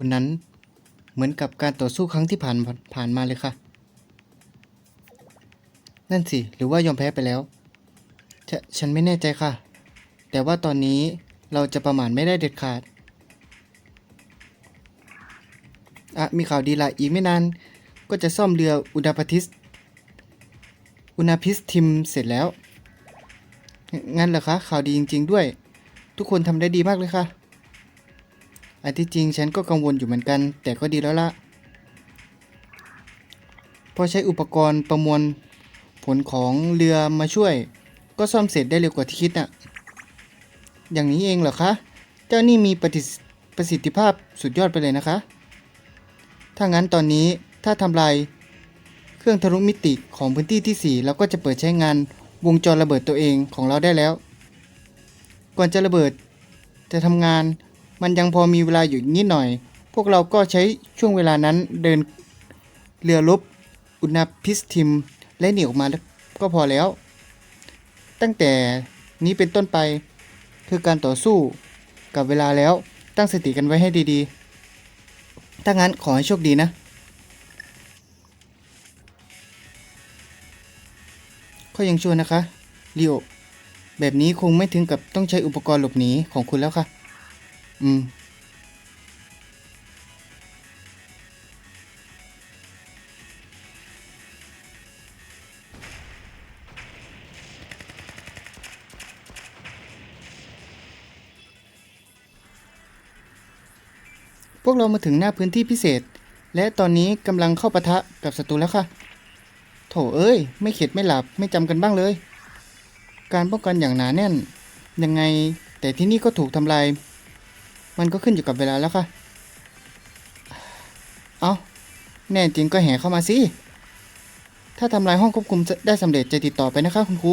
วันนั้นเหมือนกับการต่อสู้ครั้งที่ผ่านผ่านมาเลยค่ะ นั่นสิ หรือว่ายอมแพ้ไปแล้วฉฉันไม่แน่ใจค่ะ แต่ว่าตอนนี้เราจะประมาทไม่ได้เด็ดขาดอะมีข่าวดีละอีกไม่นาน ก็จะซ่อมเรืออุดาพทิส อุณาพิสทิมเสร็จแล้วงงั้นเหรอคะ ข่าวดีจริง ๆ ด้วย ทุกคนทำได้ดีมากเลยค่ะ อันที่จริงฉันก็กังวลอยู่เหมือนกัน แต่ก็ดีแล้วละพอใช้อุปกรณ์ประมวลผลของเรือมาช่วย ก็ซ่อมเสร็จได้เร็วกว่าที่คิดน่ะ อย่างนี้เองเหรอคะ เจ้านี่มีประสิทธิประสิทธิภาพสุดยอดไปเลยนะคะ ถ้างั้นตอนนี้ถ้าทำลายเครื่องทะลุมิติของพื้นที่ที่ 4 เราก็จะเปิดใช้งานวงจรระเบิดตัวเองของเราได้แล้ว ก่อนจะระเบิดจะทำงาน มันยังพอมีเวลาอยู่นิดหน่อย พวกเราก็ใช้ช่วงเวลานั้นเดินเรือรบอุณาพิสทิมและหนีออกมาก็พอแล้ว ตั้งแต่นี้เป็นต้นไปคือการต่อสู้กับเวลาแล้วตั้งสติกันไว้ให้ดีๆ ถ้างั้นขอให้โชคดีนะ ก็ยังช่วนะคะลิโอแบบนี้คงไม่ถึงกับต้องใช้อุปกรณ์หลบหนีของคุณแล้วค่ะ อืมพวกเรามาถึงหน้าพื้นที่พิเศษ และตอนนี้กำลังเข้าปะทะกับศัตรูแล้วค่ะ โถเอ้ย ไม่เข็ดไม่หลับไม่จำกันบ้างเลย การป้องกันอย่างหนาแน่น ยังไง แต่ที่นี่ก็ถูกทำลาย มันก็ขึ้นอยู่กับเวลาแล้วค่ะ เอาแน่จริงก็แห่เข้ามาสิ ถ้าทำลายห้องควบคุมได้สำเร็จจะติดต่อไปนะคะคุณครู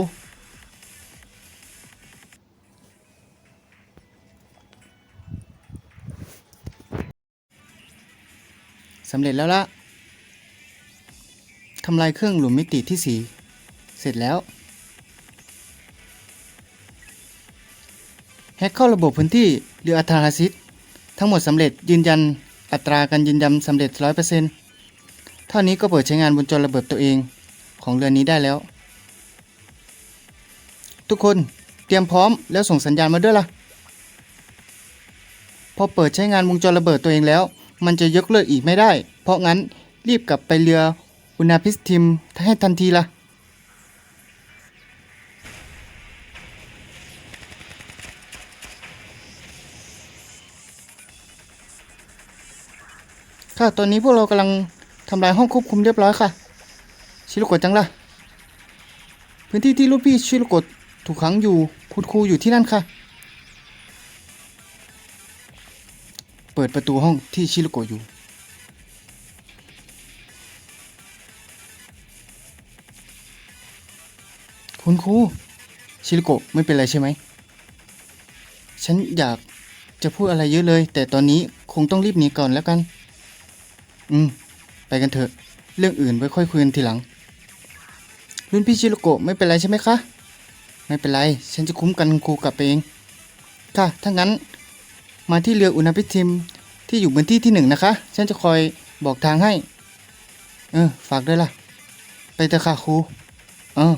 สำเร็จแล้วละทำลายเครื่องหลุมมิติที่สี่เสร็จแล้ว ฮกเข้าระบบพื้นที่เรืออัตราซิสทั้งหมดสำเร็จยืนยันอัตราการยืนยันสำเร็จ 100%เท่านี้ก็เปิดใช้งานบนจอระเบิดตัวเองของเรือนี้ได้แล้ว ทุกคนเตรียมพร้อมแล้วส่งสัญญาณมาด้วยล่ะ พอเปิดใช้งานวงจรระเบิดตัวเองแล้ว มันจะยกเลิกอีกไม่ได้ เพราะงั้นรีบกลับไปเรืออุณาพิสทิมให้ทันทีละ ค่ะ ตอนนี้พวกเรากำลังทำลายห้องควบคุมเรียบร้อยค่ะ ชิโรโกะจังล่ะ พื้นที่ที่ลูกพี่ชิโรโกะถูกขังอยู่คุณครูอยู่ที่นั่นค่ะ เปิดประตูห้องที่ชิโรโกะอยู่ คุณครูชิโรโกะไม่เป็นไรใช่ไหม ฉันอยากจะพูดอะไรเยอะเลย แต่ตอนนี้คงต้องรีบหนีก่อนแล้วกัน อืม ไปกันเถอะ เรื่องอื่นไว้ค่อยคุยกันทีหลัง รุ่นพี่ชิโรโกะไม่เป็นไรใช่ไหมคะ ไม่เป็นไร ฉันจะคุ้มกันครูกลับไปเอง ค่ะ ถ้างั้น มาที่เรืออุณาพิทิมที่อยู่บนที่ที่หนึ่งนะคะ ฉันจะคอยบอกทางให้ เออ ฝากด้วยล่ะ ไปเถอะค่ะครู เออ